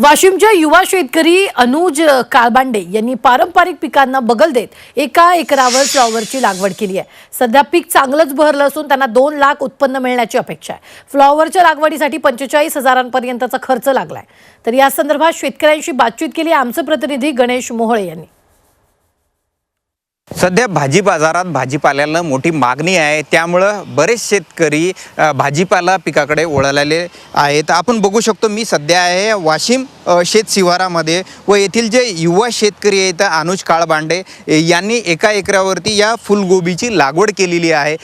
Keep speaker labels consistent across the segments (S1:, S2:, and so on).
S1: वाशिमच्या युवा शेतकरी अनुज काळबांडे यांनी पारंपरिक पिकांना बगल देत एका एकरावर फ्लॉवरची लागवड केली आहे. सध्या पीक चांगलंच बहरलं असून त्यांना दोन लाख उत्पन्न मिळण्याची अपेक्षा आहे. फ्लॉवरच्या लागवडीसाठी पंचेचाळीस हजारांपर्यंतचा खर्च लागलाय. तर या संदर्भात शेतकऱ्यांशी बातचीत केली आमचे प्रतिनिधी गणेश मोहळे यांनी.
S2: सध्या भाजी बाजारात भाजीपाल्याला मोठी मागणी आहे. त्यामुळं बरेच शेतकरी भाजीपाला पिकाकडे वळलेले आहेत. आपण बघू शकतो मी सध्या आहे वाशिम शेत शिवारामध्ये व येथील जे युवा शेतकरी आहेत अनुज काळबांडे यांनी एका एकरावरती या फुलगोबीची लागवड केलेली आहे.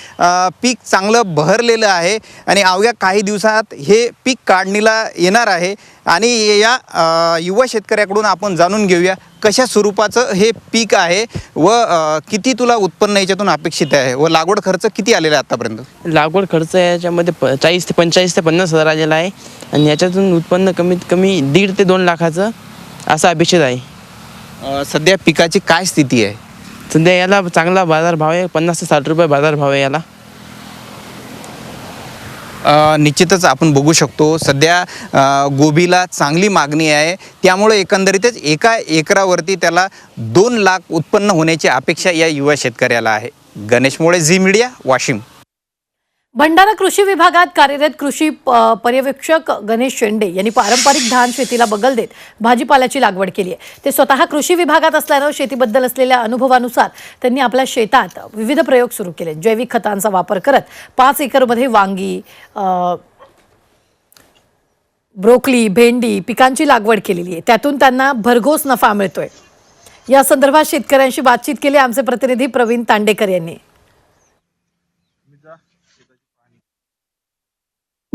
S2: पीक चांगलं बहरलेलं आहे आणि अवघ्या काही दिवसात हे पीक काढणीला येणार आहे आणि या युवा शेतकऱ्याकडून आपण जाणून घेऊया कशा स्वरूपाचं हे पीक आहे व किती तुला उत्पन्न याच्यातून अपेक्षित आहे व लागवड खर्च किती आलेला आहे आतापर्यंत?
S3: लागवड खर्च याच्यामध्ये प चाळीस ते पंचेचाळीस ते पन्नास हजार आलेला आहे आणि याच्यातून उत्पन्न कमीत कमी दीड ते दोन लाखाचं असं अपेक्षित आहे.
S2: अ, सध्या पिकाची काय स्थिती आहे?
S3: सध्या याला चांगला बाजारभाव आहे पन्नास ते साठ रुपये बाजारभाव आहे याला.
S2: अ, निश्चितच आपण बघू शकतो सध्या अ, गोबीला चांगली मागणी आहे. त्यामुळे एकंदरीतच एका एकरावरती त्याला दोन लाख उत्पन्न होण्याची अपेक्षा या युवा शेतकऱ्याला आहे. Ganesh Mole Zee Media Washim.
S1: Bhandara कृषी विभागात कार्यरत कृषी प- पर्यवेक्षक गणेश शेंडे यांनी पारंपरिक धान शेतीला बगल देत भाजीपाल्याची लागवड केली आहे. ते स्वतः कृषी विभागात असल्यानं शेतीबद्दल असलेल्या अनुभवानुसार त्यांनी आपल्या शेतात विविध प्रयोग सुरू केले. जैविक खतांचा वापर करत पाच एकरमध्ये वांगी ब्रोकली भेंडी पिकांची लागवड केलेली आहे. त्यातून त्यांना भरघोस नफा मिळतोय. या संदर्भात शेतकऱ्यांशी बातचीत केली आमचे प्रतिनिधी प्रवीण तांडेकर यांनी.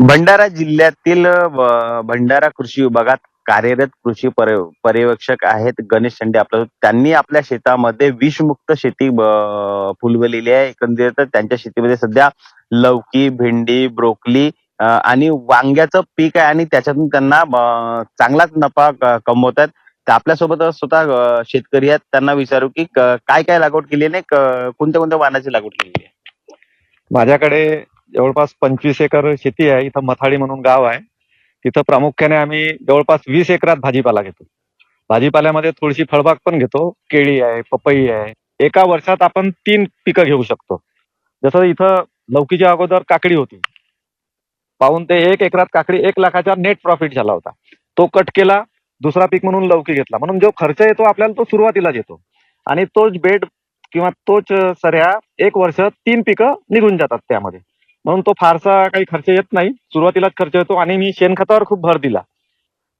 S4: भंडारा जिल्ह्यातील भंडारा कृषी विभागात कार्यरत कृषी पर्यवेक्षक आहेत गणेश शेंडे आपल्या त्यांनी आपल्या शेतामध्ये विषमुक्त शेती फुलवलेली आहे. एकंदरीत त्यांच्या शेतीमध्ये सध्या लवकी भेंडी ब्रोकली आणि वांग्याचं पीक आहे आणि त्याच्यातून त्यांना चांगलाच नफा क- कमवतात तर आपल्यासोबत स्वतः शेतकरी आहेत. त्यांना विचारू की काय काय लागवड केली आहे कोणत्या कोणत्या वाहनाची लागवड केलेली आहे?
S5: माझ्याकडे जवळपास पंचवीस एकर शेती आहे इथं मथाडी म्हणून गाव आहे. तिथं प्रामुख्याने आम्ही जवळपास वीस एकरात भाजीपाला घेतो. भाजीपाल्यामध्ये थोडीशी फळबाग पण घेतो केळी आहे पपई आहे. एका वर्षात आपण तीन पिकं घेऊ शकतो. जसं इथं लौकीच्या अगोदर काकडी होती. पाहून ते एक एकरात काकडी एक लाखाचा नेट प्रॉफिट झाला होता. तो कट केला दुसरा पीक म्हणून लौकी घेतला. म्हणून जो खर्च येतो आपल्याला तो सुरुवातीलाच येतो. आणि तोच बेड किंवा तोच सऱ्या एक वर्ष तीन पिकं निघून जातात त्यामध्ये. म्हणून तो फारसा काही खर्च येत नाही. सुरुवातीलाच खर्च येतो आणि मी शेणखतावर खूप भर दिला.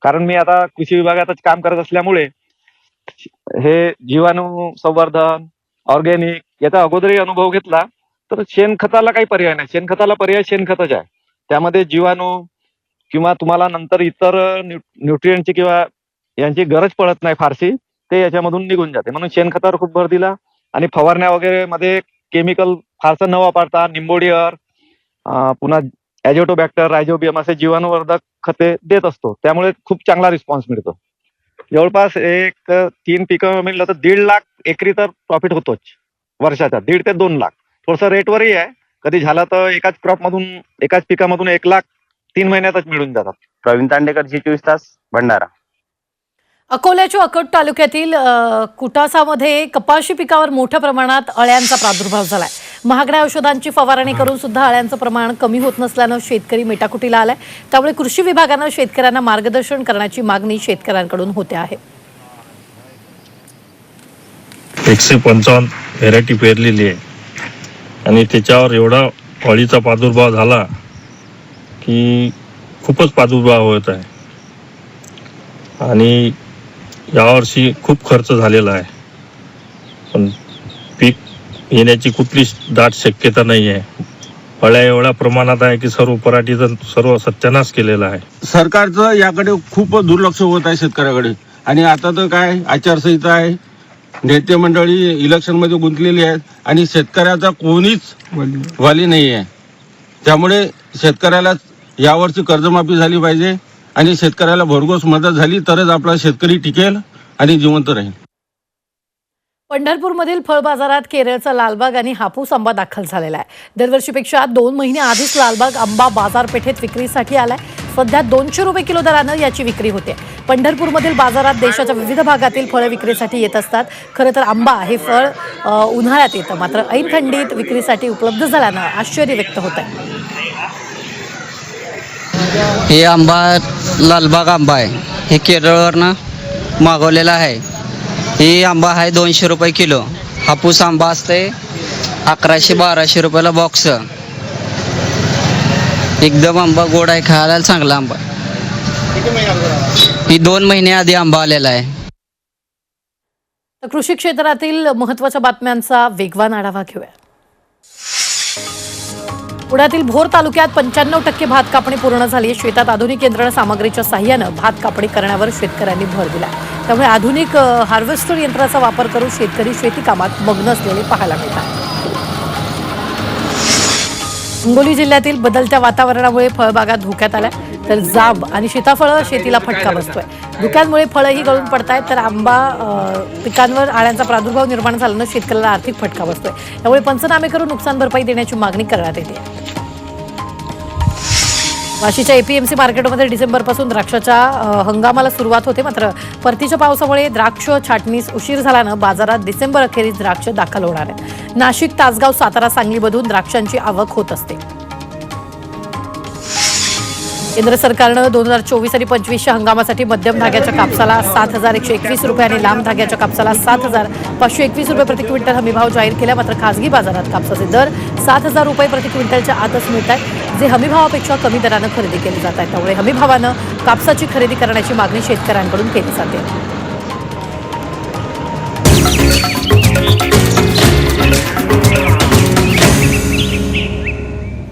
S5: कारण मी आता कृषी विभागातच काम करत असल्यामुळे हे जीवाणू संवर्धन ऑर्गॅनिक याचा अगोदरही अनुभव घेतला तर शेणखताला काही पर्याय नाही. शेणखताला पर्याय शेणखतच आहे. त्यामध्ये जीवाणू किंवा तुम्हाला नंतर इतर न्यूट्रियंटची किंवा यांची गरज पडत नाही फारशी ते याच्यामधून निघून जाते. म्हणून शेणखतावर खूप भर दिला आणि फवारण्या वगैरे मध्ये केमिकल फारसं न वापरता निंबोडियर पुन्हा ॲझोटोबॅक्टर रायझोबियम असे जीवाणूवर्धक खते देत असतो. त्यामुळे खूप चांगला रिस्पॉन्स मिळतो. जवळपास एक तीन पिकं म्हणलं तर दीड लाख एकरी तर प्रॉफिट होतोच. वर्षाचा दीड ते दोन लाख. थोडंसं रेटवरही आहे. कधी झालं तर एकाच क्रॉप मधून एकाच पिकामधून एक लाख तीन महिन्यातच मिळून जातात.
S4: प्रवीण तांडेकर जी चोवीस तास भंडारा.
S1: अकोल्याच्या अकोट तालुक्यातील कुटासामध्ये कपाशी पिकावर मोठ्या प्रमाणात अळ्यांचा प्रादुर्भाव झालाय. महागड्या औषधांची फवारणी करून सुद्धा अळ्यांचं प्रमाण कमी होत नसल्यानं शेतकरी मेटाकुटीला आलाय. त्यामुळे कृषी विभागानं शेतकऱ्यांना मार्गदर्शन करण्याची मागणी शेतकऱ्यांकडून होते आहे.
S6: एकशे पंचावन्न व्हेरायटी पेरलेली आहे. आणि त्याच्यावर एवढा अळीचा प्रादुर्भाव झाला की खूपच प्रादुर्भाव होत आहे. आणि यावर्षी खूप खर्च झालेला आहे. पण येण्याची कुठलीच दाट शक्यता नाही आहे अळ्या एवढ्या प्रमाणात आहे की सर्व पराठीचा सर्व सत्यानाश केलेला आहे.
S7: सरकारचं याकडे खूप दुर्लक्ष होत आहे शेतकऱ्याकडे. आणि आता तर काय आचारसंहिता आहे. नेते मंडळी इलेक्शनमध्ये गुंतलेली आहेत आणि शेतकऱ्याचा कोणीच वाली नाही आहे त्यामुळे शेतकऱ्याला यावरची कर्जमाफी झाली पाहिजे आणि शेतकऱ्याला भरघोस मदत झाली तरच आपला शेतकरी टिकेल आणि जिवंत राहील.
S1: पंढरपूरमधील फळ बाजारात केरळचा लालबाग आणि हापूस आंबा दाखल झालेला आहे. दरवर्षीपेक्षा दोन महिने आधीच लालबाग आंबा बाजारपेठेत विक्रीसाठी आलाय. सध्या दोनशे रुपये किलो दरानं याची विक्री होते. पंढरपूरमधील बाजारात देशाच्या विविध भागातील फळं विक्रीसाठी येत असतात. खरं तर आंबा हे फळ उन्हाळ्यात येतं. मात्र ऐन थंडीत विक्रीसाठी उपलब्ध झाल्यानं आश्चर्य व्यक्त होत आहे
S8: हे आंबा लालबाग आंबा आहे. हे केरळवरनं मागवलेला आहे. हे आंबा आहे दोनशे रुपये किलो. हापूस आंबा असते अकराशे बाराशे रुपयाला बॉक्स एकदम आंबा गोड आहे खायला चांगला आंबा. ही दोन महिने आधी आंबा आलेला आहे.
S1: तर कृषी क्षेत्रातील महत्त्वाच्या बातम्यांचा वेगवान आढावा घेऊया. पुण्यातील भोर तालुक्यात पंच्याण्णव टक्के भात कापणी पूर्ण झाली. शेतात आधुनिक यंत्रणा सामग्रीच्या साह्यानं भात कापणी करण्यावर शेतकऱ्यांनी भर दिला. त्यामुळे आधुनिक हार्वेस्टर यंत्राचा वापर करून शेतकरी शेती कामात मग्न असलेले पाहायला मिळतात. हिंगोली जिल्ह्यातील बदलत्या वातावरणामुळे फळबागा धोक्यात आल्या. तर जांब आणि सीताफळं शेतीला फटका बसतोय. धुक्यांमुळे फळंही गळून पडतायत तर आंबा पिकांवर आळ्यांचा प्रादुर्भाव निर्माण झाल्यानं शेतकऱ्याला आर्थिक फटका बसतोय. त्यामुळे पंचनामे करून नुकसान भरपाई देण्याची मागणी करण्यात येते. वाशीच्या एपीएमसी मार्केटमध्ये डिसेंबरपासून द्राक्षाच्या हंगामाला सुरुवात होते. मात्र परतीच्या पावसामुळे द्राक्ष छाटणीस उशीर झाल्यानं बाजारात डिसेंबर अखेरीस द्राक्ष दाखल होणार आहे नाशिक तासगाव सातारा सांगलीमधून द्राक्षांची आवक होत असते. केंद्र सरकारनं दोन हजार चोवीस आणि पंचवीसच्या हंगामासाठी मध्यम धाग्याच्या कापसाला सात हजार एकशे एकवीस रुपये आणि लांब धाग्याच्या कापसाला सात हजार पाचशे एकवीस रुपये प्रति क्विंटल हमीभाव जाहीर केला. मात्र खासगी बाजारात कापसाचे दर सात हजार रुपये प्रति क्विंटलच्या आतच मिळत आहेत जे हमीभावापेक्षा कमी दरानं खरेदी केले जात आहेत. त्यामुळे हमीभावानं कापसाची खरेदी करण्याची मागणी शेतकऱ्यांकडून केली जाते.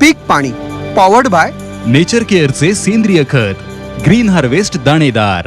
S9: पीक पाणी पॉवर्ड बाय
S10: नेचर केअरचे सेंद्रिय खत ग्रीन हार्वेस्ट दाणेदार.